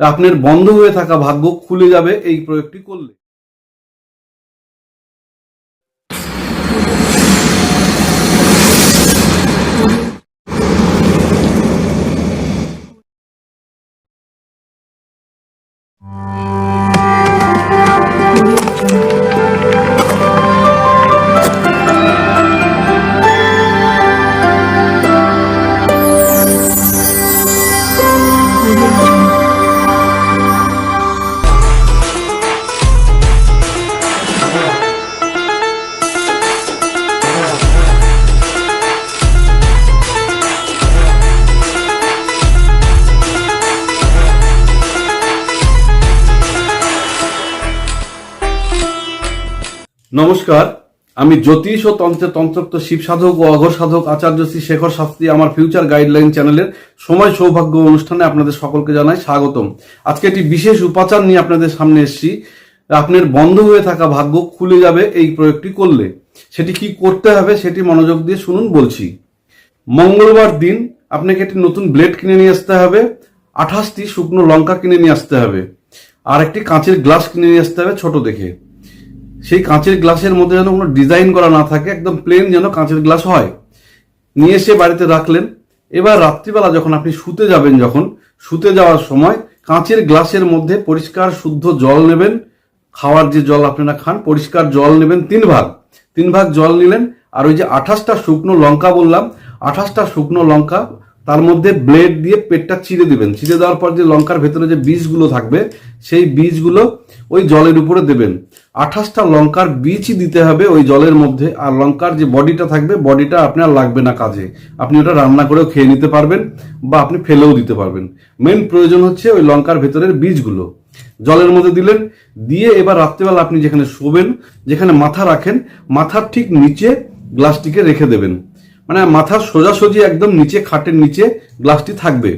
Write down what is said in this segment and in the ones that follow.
আপনার বন্ধ হয়ে থাকা ভাগ্য খুলে যাবে এই প্রয়োগটি করলে। নমস্কার, আমি জ্যোতিষ ও তন্ত্রের তন্ত্রত্ব শিব সাধক ও অঘর সাধক আচার্য শ্রী শেখর শাস্ত্রী আমার ফিউচার গাইডলাইন চ্যানেলের সময় সৌভাগ্য অনুষ্ঠানে আপনাদের সকলকে জানাই স্বাগতম। আজকে একটি বিশেষ উপাচার নিয়ে আপনাদের সামনে এসেছি। আপনার বন্ধ হয়ে থাকা ভাগ্য খুলে যাবে এই প্রয়োগটি করলে। সেটি কি করতে হবে সেটি মনোযোগ দিয়ে শুনুন বলছি। মঙ্গলবার দিন আপনাকে একটি নতুন ব্লেড কিনে নিয়ে আসতে হবে, আঠাশটি শুকনো লঙ্কা কিনে নিয়ে আসতে হবে আর একটি কাঁচের গ্লাস কিনে নিয়ে আসতে হবে ছোট দেখে। সেই কাঁচের গ্লাসের মধ্যে যেন কোনো ডিজাইন করা না থাকে, একদম প্লেন যেন কাঁচের গ্লাস হয়। নিয়ে এসে বাড়িতে রাখলেন। এবার রাত্রিবেলা যখন আপনি শুতে যাবেন যখন, শুতে যাওয়ার সময় কাঁচের গ্লাসের মধ্যে পরিষ্কার শুদ্ধ জল নেবেন। খাওয়ার যে জল আপনারা খান, পরিষ্কার জল নেবেন তিন ভাগ। তিন ভাগ জল নিলেন। আর ওই যে আঠাশটা শুকনো লঙ্কা বললাম, আঠাশটা শুকনো লঙ্কা তার মধ্যে ব্লেড দিয়ে পেটটা চিড়ে দিবেন। চিড়ে দেওয়ার পর যে লঙ্কার ভেতরে যে বীজগুলো থাকবে, সেই বীজগুলো ওই জলের উপরে দেবেন। আঠাশটা লঙ্কার বীজই দিতে হবে ওই জলের মধ্যে। আর লঙ্কার যে বডিটা থাকবে, বডিটা আপনার লাগবে না কাজে। আপনি ওটা রান্না করেও খেয়ে নিতে পারবেন বা আপনি ফেলেও দিতে পারবেন। মেন প্রয়োজন হচ্ছে ওই লঙ্কার ভেতরের বীজগুলো। জলের মধ্যে দিলেন, দিয়ে এবার রাত্রেবেলা আপনি যেখানে শোবেন, যেখানে মাথা রাখেন, মাথার ঠিক নিচে গ্লাসটিকে রেখে দেবেন। মানে মাথার সোজাসুজি একদম নিচে, খাটের নিচে গ্লাসটি থাকবে।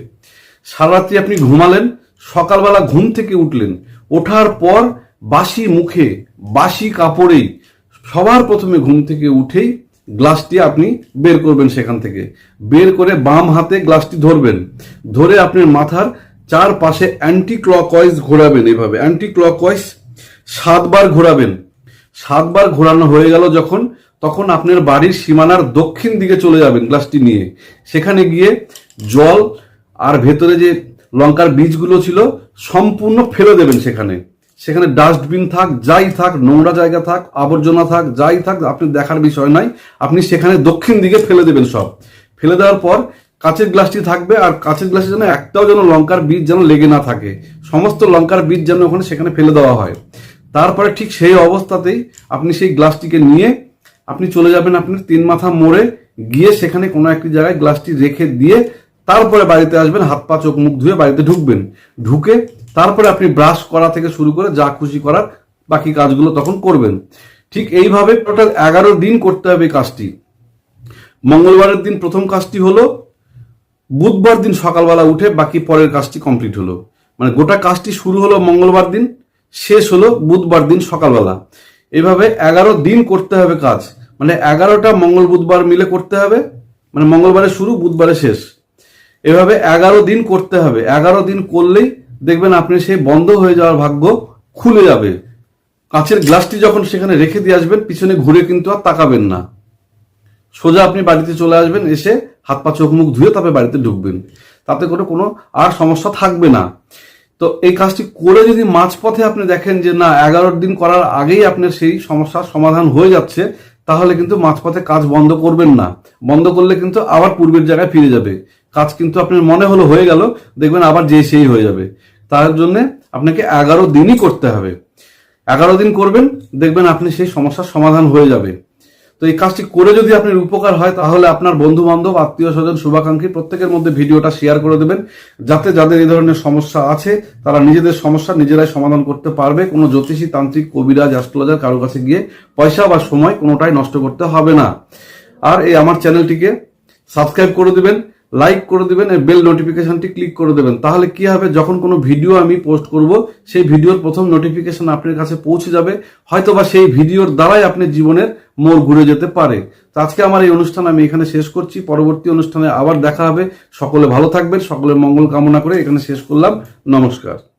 সারা রাত্রি আপনি ঘুমালেন, সকালবেলা ঘুম থেকে উঠলেন। ওঠার পর বাসি মুখে, বাসি কাপড়েই, সবার প্রথমে ঘুম থেকে উঠেই গ্লাসটি আপনি বের করবেন সেখান থেকে। বের করে বাম হাতে গ্লাসটি ধরবেন। ধরে আপনি মাথার চারপাশে অ্যান্টি ক্লকওয়াইজ ঘোরাবেন এইভাবে অ্যান্টি ক্লকওয়াইজ সাতবার ঘোরাবেন। সাতবার ঘোরানো হয়ে গেল যখন তখন আপনার বাড়ির সীমানার দক্ষিণ দিকে চলে যাবেন গ্লাসটি নিয়ে। সেখানে গিয়ে জল আর ভেতরে যে লঙ্কার বীজগুলো ছিল সম্পূর্ণ ফেলে দেবেন সেখানে। সেখানে ডাস্টবিন থাক, যাই থাক, নোংরা জায়গা থাক, আবর্জনা থাক, যাই থাক, আপনি দেখার বিষয় নাই। আপনি সেখানে দক্ষিণ দিকে ফেলে দেবেন সব। ফেলে দেওয়ার পর কাঁচের গ্লাসটি থাকবে আর কাঁচের গ্লাসে যেন একটাও যেন লঙ্কার বীজ যেন লেগে না থাকে। সমস্ত লঙ্কার বীজ যেন ওখানে সেখানে ফেলে দেওয়া হয়। তারপরে ঠিক সেই অবস্থাতেই আপনি সেই গ্লাসটিকে নিয়ে আপনি চলে যাবেন আপনার তিন মাথা মোড়ে, গিয়ে সেখানে কোনো একটি জায়গায় গ্লাসটি রেখে দিয়ে তারপরে বাড়িতে আসবেন, হাত পা, চোখ, মুখ ধুয়ে বাড়িতে ঢুকবেন। ঢুকে তারপরে আপনি ব্রাশ করা থেকে শুরু করে যা খুশি করার বাকি কাজগুলো তখন করবেন। ঠিক এইভাবে টোটাল এগারো দিন করতে হবে কাজটি। মঙ্গলবারের দিন প্রথম কাজটি হলো, বুধবার দিন সকালবেলা উঠে বাকি পরের কাজটি কমপ্লিট হলো। মানে গোটা কাজটি শুরু হলো মঙ্গলবার দিন, শেষ হলো বুধবার দিন সকালবেলা। এভাবে এগারো দিন করতে হবে কাজ। মানে এগারোটা মঙ্গল বুধবার মিলে করতে হবে মানে মঙ্গলবারে শুরু বুধবারে শেষ। এভাবে এগারো দিন করতে হবে। এগারো দিন করলেই দেখবেন আপনি সেই বন্ধ হয়ে যাওয়ার ভাগ্য খুলে যাবে। কাঁচের গ্লাসটি যখন সেখানে রেখে দিয়ে আসবেন, পিছনে ঘুরে কিন্তু আর তাকাবেন না। সোজা আপনি বাড়িতে চলে আসবেন, এসে হাত পা, চোখ, মুখ ধুয়ে তারপরে বাড়িতে ঢুকবেন। তাতে করে কোনো আর সমস্যা থাকবে না। তো এই কাজটি করে যদি মাঝপথে আপনি দেখেন যে না এগারো দিন করার আগেই আপনার সেই সমস্যার সমাধান হয়ে যাচ্ছে তাহলে কিন্তু মাঝপথে কাজ বন্ধ করবেন না। বন্ধ করলে কিন্তু আবার পূর্বের জায়গায় ফিরে যাবে। কাজ কিন্তু আপনার মনে হলো হয়ে গেল, দেখবেন আবার যে সেই হয়ে যাবে। তার জন্য আপনাকে এগারো দিনই করতে হবে। এগারো দিন করবেন, দেখবেন আপনি সেই সমস্যার সমাধান হয়ে যাবে। তো এই কাজটি করে যদি আপনার উপকার হয়, তাহলে আপনার বন্ধু বান্ধব আত্মীয় স্বজন শুভাকাঙ্ক্ষী প্রত্যেকের মধ্যে ভিডিওটা শেয়ার করে দেবেন। যাতে যাদের এই ধরনের সমস্যা আছে, তারা নিজেদের সমস্যা নিজেরাই সমাধান করতে পারবে। কোনো জ্যোতিষী, তান্ত্রিক, কবিরাজ, অ্যাস্ট্রোলজার কারও কাছে গিয়ে পয়সা বা সময় কোনোটাই নষ্ট করতে হবে না। আর এই আমার চ্যানেলটিকে সাবস্ক্রাইব করে দিবেন। লাইক করে দেবেন বেল নোটিফিকেশনটি ক্লিক করে দেবেন। তাহলে কি হবে? যখন কোনো ভিডিও আমি পোস্ট করব, সেই ভিডিওর প্রথম নোটিফিকেশন আপনার কাছে পৌঁছে যাবে। হয়তো বা সেই ভিডিওর দ্বারাই আপনি জীবনের মোড় ঘুরে যেতে পারে। তো আজকে আমার এই অনুষ্ঠান আমি এখানে শেষ করছি। পরবর্তী অনুষ্ঠানে আবার দেখা হবে। সকলে ভালো থাকবেন, সকলের মঙ্গল কামনা করে এখানে শেষ করলাম। নমস্কার।